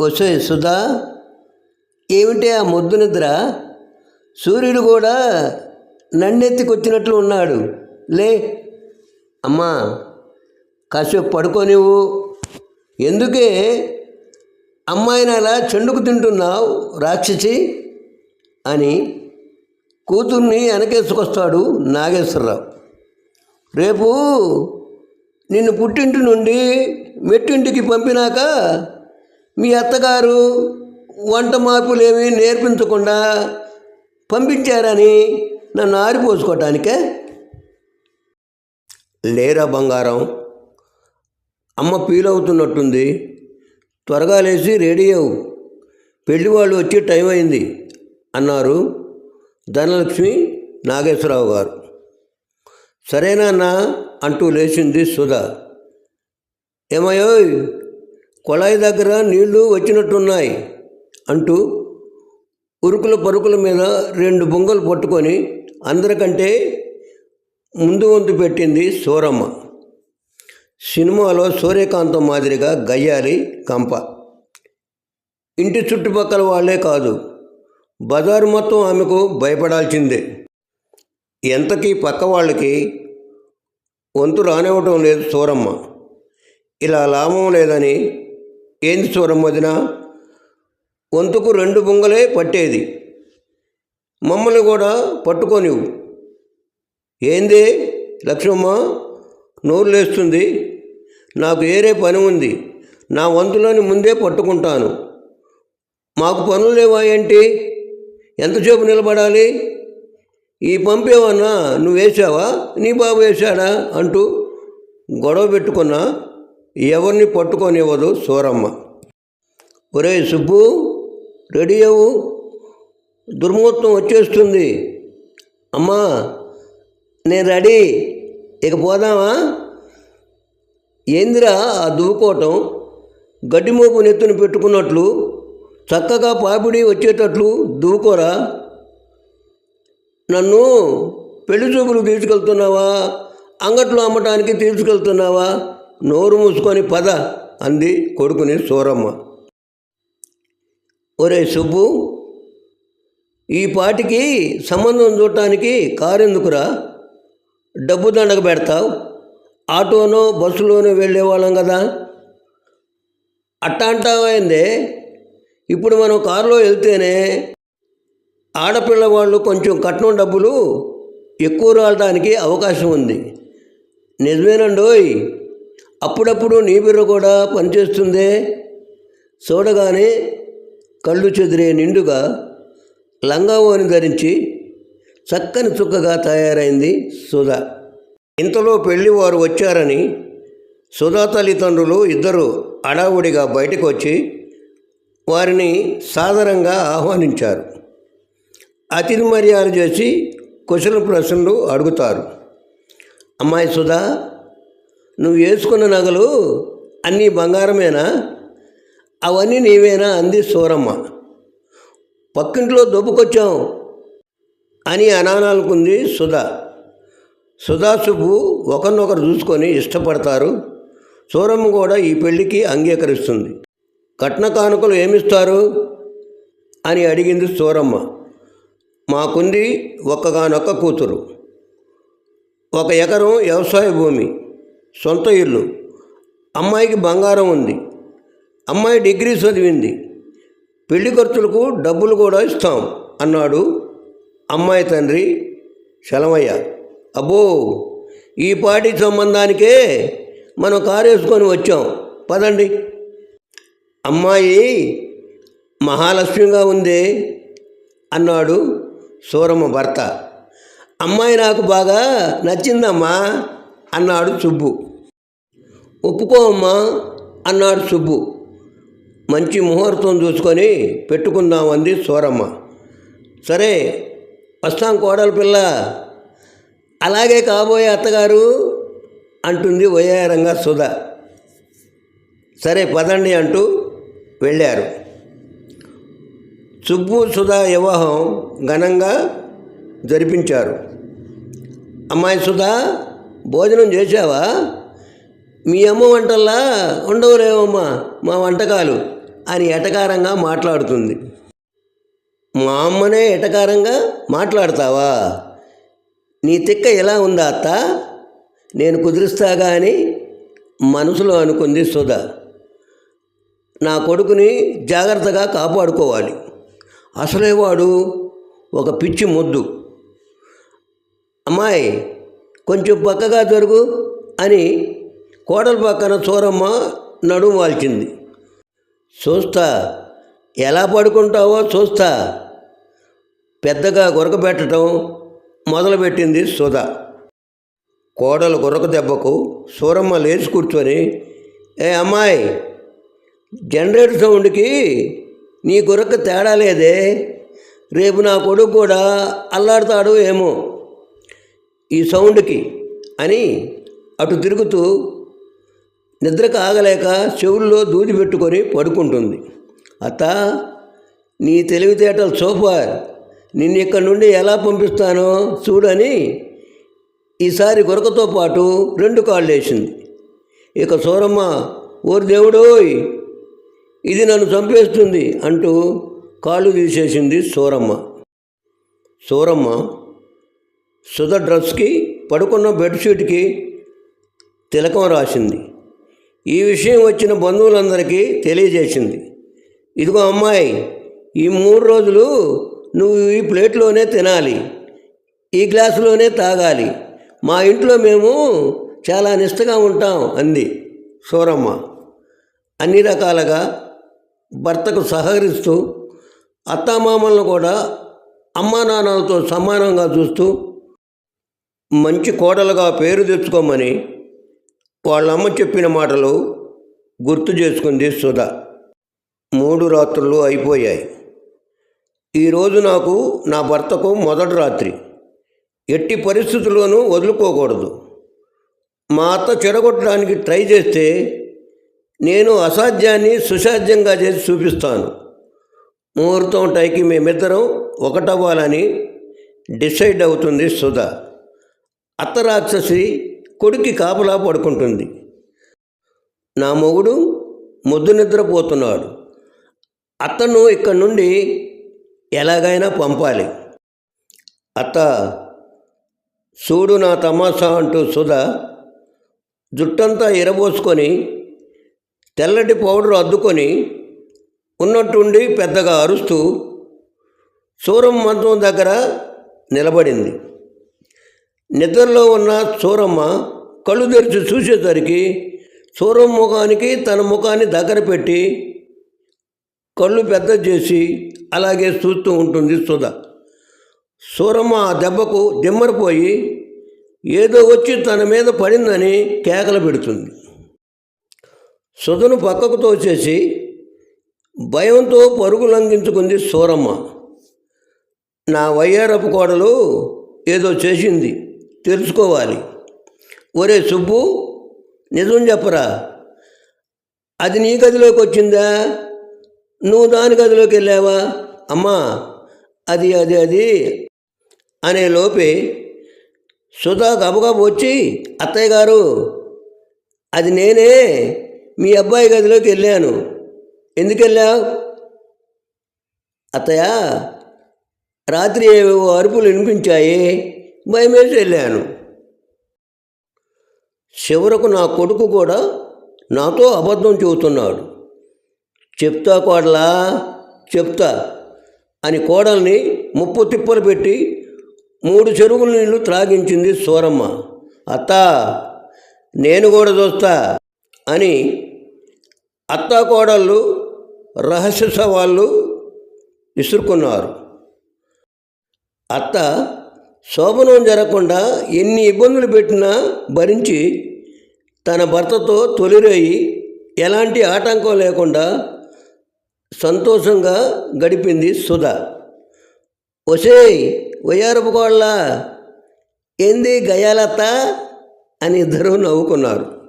వసే సుధా ఏమిటి ఆ మొద్దు నిద్ర? సూర్యుడు కూడా నన్నెత్తికొచ్చినట్లు ఉన్నాడు. లే అమ్మా కాసేపు పడుకో నువ్వు ఎందుకే అమ్మాయిని అలా చెండుకు తింటున్నావు రాక్షసి? అని కూతుర్ని వెనకేసుకొస్తాడు నాగేశ్వరరావు. రేపు నిన్ను పుట్టింటి నుండి మెట్టింటికి పంపినాక మీ అత్తగారు వంట మార్పులేమీ నేర్పించకుండా పంపించారని నన్ను ఆరిపోసుకోవటానికే లేరా బంగారం? అమ్మ ఫీల్ అవుతున్నట్టుంది త్వరగా లేచి రెడీ అవు. పెళ్ళి వాళ్ళు వచ్చి టైం అయింది అన్నారు ధనలక్ష్మి నాగేశ్వరరావు గారు. సరేనా అన్న అంటూ లేచింది సుధా. ఏమయ్యోయ్? కొళాయి దగ్గర నీళ్ళు వచ్చినట్టున్నాయి అంటూ ఉరుకుల పరుకుల మీద రెండు బొంగలు పట్టుకొని అందరికంటే ముందు వంతు పెట్టింది సూరమ్మ. సినిమాలో సూర్యకాంతం మాదిరిగా గయ్యాలి కంప. ఇంటి చుట్టుపక్కల వాళ్ళే కాదు బజారు మొత్తం ఆమెకు భయపడాల్సిందే. ఎంతకీ పక్క వాళ్ళకి వంతు రానివ్వటం లేదు సూరమ్మ. ఇలా లాభం లేదని ఏంది సూరమ్మ వదిన? వంతుకు రెండు బొంగలే పట్టేది. మమ్మల్ని కూడా పట్టుకోనివు. ఏంది లక్ష్మమ్మ? నోరు లేస్తుంది. నాకు ఏరే పని ఉంది. నా వంతులోని ముందే పట్టుకుంటాను. మాకు పనులు లేవా ఏంటి? ఎంతసేపు నిలబడాలి? ఈ పంపేవన్నా నువ్వు వేసావా నీ బాబు వేశాడా? అంటూ గొడవ పెట్టుకున్నా. ఎవరిని పట్టుకోనివ్వదు సూరమ్మ. ఒరే సుబ్బు రెడీ అవ్వు. దుర్ముహూర్తం వచ్చేస్తుంది. అమ్మా నేను రెడీ. ఇక పోదామా? ఏందిరా ఆ దువ్వుకోవటం గడ్డిమోపు నెత్తుని పెట్టుకున్నట్లు చక్కగా పాపిడి వచ్చేటట్లు దువ్వుకోరా. నన్ను పెళ్ళి చూపులు తీసుకెళ్తున్నావా? అంగట్లో అమ్మటానికి తీసుకెళ్తున్నావా? నోరు మూసుకొని పద అంది కొడుకుని సూరమ్మ. ఒరే సుబ్బు ఈ పాటికి సంబంధం చూడటానికి కారు ఎందుకురా డబ్బు దండగ పెడతావు? ఆటోనో బస్సులోనో వెళ్ళేవాళ్ళం కదా? అట్టా అంటావైందే ఇప్పుడు మనం కారులో వెళ్తేనే ఆడపిల్ల వాళ్ళు కొంచెం కట్నం డబ్బులు ఎక్కువ రావడానికి అవకాశం ఉంది. నిజమేనండోయ్? అప్పుడప్పుడు నీ బిర్ర కూడా పనిచేస్తుందే? చూడగానే కళ్ళు చెదిరే నిండుగా లంగావోని ధరించి చక్కని చుక్కగా తయారైంది సుధా. ఇంతలో పెళ్ళివారు వచ్చారని సుధా తల్లిదండ్రులు ఇద్దరు అడావుడిగా బయటకు వచ్చి వారిని సాదరంగా ఆహ్వానించారు. అతిథి మర్యాద చేసి కుశల ప్రశ్నలు అడుగుతారు. అమ్మాయి సుధా నువ్వు వేసుకున్న నగలు అన్నీ బంగారమేనా? అవన్నీ నీవేనా అంది సూరమ్మ. పక్కింట్లో దొబ్బుకొచ్చాం అని అనాలనుకుంది సుధా. సుధా ఒకరినొకరు చూసుకొని ఇష్టపడతారు. సూరమ్మ కూడా ఈ పెళ్ళికి అంగీకరిస్తుంది. కట్న కానుకలు ఏమిస్తారు? అని అడిగింది సూరమ్మ. మాకుంది ఒక్కగానొక్క కూతురు. ఒక ఎకరం వ్యవసాయ భూమి. సొంత ఇల్లు. అమ్మాయికి బంగారం ఉంది. అమ్మాయి డిగ్రీ చదివింది. పెళ్ళి ఖర్చులకు డబ్బులు కూడా ఇస్తాం అన్నాడు అమ్మాయి తండ్రి శలమయ్య అబ్బో ఈ పాటి సంబంధానికే మనం కారు వేసుకొని వచ్చాం. పదండి. అమ్మాయి మహాలక్ష్మిగా ఉంది అన్నాడు సూరమ్మ భర్త. అమ్మాయి నాకు బాగా నచ్చిందమ్మా. అన్నాడు సుబ్బు. ఒప్పుకోమ్మా అన్నాడు సుబ్బు. మంచి ముహూర్తం చూసుకొని పెట్టుకుందామంది సూరమ్మ. సరే వస్తాం కోడల పిల్ల. అలాగే కాబోయే అత్తగారు అంటుంది వయ్యారంగా సుధ. సరే పదండి అంటూ వెళ్ళారు. సుబ్బు సుధా వివాహం ఘనంగా జరిపించారు. అమ్మాయి సుధా భోజనం చేసావా మీ అమ్మ వంటల్లా ఉండవులేవమ్మా మా వంటకాలు అని ఎటకారంగా మాట్లాడుతుంది. మా అమ్మనే ఎటకారంగా మాట్లాడతావా? నీ తిక్క ఎలా ఉందా అత్త? నేను కుదిరిస్తాగా అని మనసులో అనుకుంది సుధా. నా కొడుకుని జాగ్రత్తగా కాపాడుకోవాలి. అసలే వాడు ఒక పిచ్చి ముద్దు. అమ్మాయి కొంచెం పక్కగా జరుగు అని కోడల పక్కన చూరమ్మ నడుము వాల్చింది. చూస్తా ఎలా పడుకుంటావో చూస్తా. పెద్దగా గురకబెట్టడం మొదలుపెట్టింది సుధా. కోడలు గురక దెబ్బకు సూరమ్మ లేచి కూర్చొని ఏ అమ్మాయి జనరేటర్ సౌండ్కి నీ గురక తేడా లేదే. రేపు నా కొడుకు కూడా అల్లాడతాడు ఏమో. ఈ సౌండ్కి అని అటు తిరుగుతూ నిద్ర ఆగలేక చెవుల్లో దూది పెట్టుకొని పడుకుంటుంది. అత్త నీ తెలివితేటలు సోఫార్ నిన్ను ఇక్కడి నుండి ఎలా పంపిస్తానో చూడని ఈసారి గురకతో పాటు రెండు కాళ్ళు వేసింది ఇక సూరమ్మ ఓరి దేవుడోయ్ ఇది నన్ను చంపేస్తుంది అంటూ కాళ్ళు తీసేసింది సూరమ్మ. సూరమ్మ సుధ డ్రెస్కి పడుకున్న బెడ్షీట్కి తిలకం రాసింది. ఈ విషయం వచ్చిన బంధువులందరికీ తెలియజేసింది. ఇదిగో అమ్మాయి ఈ మూడు రోజులు నువ్వు ఈ ప్లేట్లోనే తినాలి ఈ గ్లాసులోనే తాగాలి. మా ఇంట్లో మేము చాలా నిష్టగా ఉంటాం అంది సూరమ్మ. అన్ని రకాలుగా భర్తకు సహకరిస్తూ అత్తామామలను కూడా అమ్మా నాన్నలతో సమానంగా చూస్తూ మంచి కోడలుగా పేరు తెచ్చుకోమని వాళ్ళమ్మ చెప్పిన మాటలు గుర్తు చేసుకుంది సుధా. మూడు రాత్రులు అయిపోయాయి. ఈరోజు నాకు నా భర్తకు మొదటి రాత్రి. ఎట్టి పరిస్థితుల్లోనూ వదులుకోకూడదు. మా అత్త చెడగొట్టడానికి ట్రై చేస్తే నేను అసాధ్యాన్ని సుసాధ్యంగా చేసి చూపిస్తాను. ముహూర్తం టైకి మేమిద్దరం ఒకటవ్వాలని డిసైడ్ అవుతుంది సుధా. అత్త రాక్షసి కొడుక్కి కాపలా పడుకుంటుంది. నా మొగుడు ముద్దు నిద్రపోతున్నాడు. అత్తను ఇక్కడి నుండి ఎలాగైనా పంపాలి. అత్త చూడు నా తమాషా అంటూ సుధా జుట్టంతా ఎరబోసుకొని తెల్లటి పౌడర్ అద్దుకొని ఉన్నట్టుండి పెద్దగా అరుస్తూ సూరం మంచం దగ్గర నిలబడింది. నిద్రలో ఉన్న సూరమ్మ కళ్ళు తెరిచి చూసేసరికి చూరం ముఖానికి తన ముఖాన్ని దగ్గర పెట్టి కళ్ళు పెద్ద చేసి అలాగే చూస్తూ ఉంటుంది సుధ. సూరమ్మ ఆ దెబ్బకు దిమ్మరిపోయి ఏదో వచ్చి తన మీద పడిందని కేకలు పెడుతుంది. సుధను పక్కకు తోచేసి భయంతో పరుగు లంఘించుకుంది సూరమ్మ. నా వయ్యారపు కోడలు ఏదో చేసింది. తెలుసుకోవాలి. ఒరే సుబ్బు నిజం చెప్పరా? అది నీ గదిలోకి వచ్చిందా? నువ్వు దాని గదిలోకి వెళ్ళావా? అమ్మా అది అది అది అనే లోపే సుధా గబగబు వచ్చి అత్తయ్య గారు అది నేనే మీ అబ్బాయి గదిలోకి వెళ్ళాను. ఎందుకు వెళ్ళావు? అత్తయ్య రాత్రి ఏవేవో అరుపులు వినిపించాయి. భయమేసి వెళ్ళాను చివరకు నా కొడుకు కూడా నాతో అబద్ధం చెబుతున్నాడు. చెప్తా కోడలా చెప్తా అని కోడల్ని ముప్పు తిప్పలు పెట్టి మూడు చెరువుల నీళ్ళు త్రాగించింది సూరమ్మ. అత్త నేను కూడా చూస్తా అని అత్తా కోడళ్ళు రహస్య సవాళ్ళు విసురుకున్నారు. అత్త శోభనం జరగకుండా ఎన్ని ఇబ్బందులు పెట్టినా భరించి తన భర్తతో తొలిరేయి ఎలాంటి ఆటంకం లేకుండా సంతోషంగా గడిపింది సుధ. ఒసేయ్ వయ్యారపు కోళ్ళ ఏంది గయాలత్త? అని ఇద్దరూ నవ్వుకున్నారు.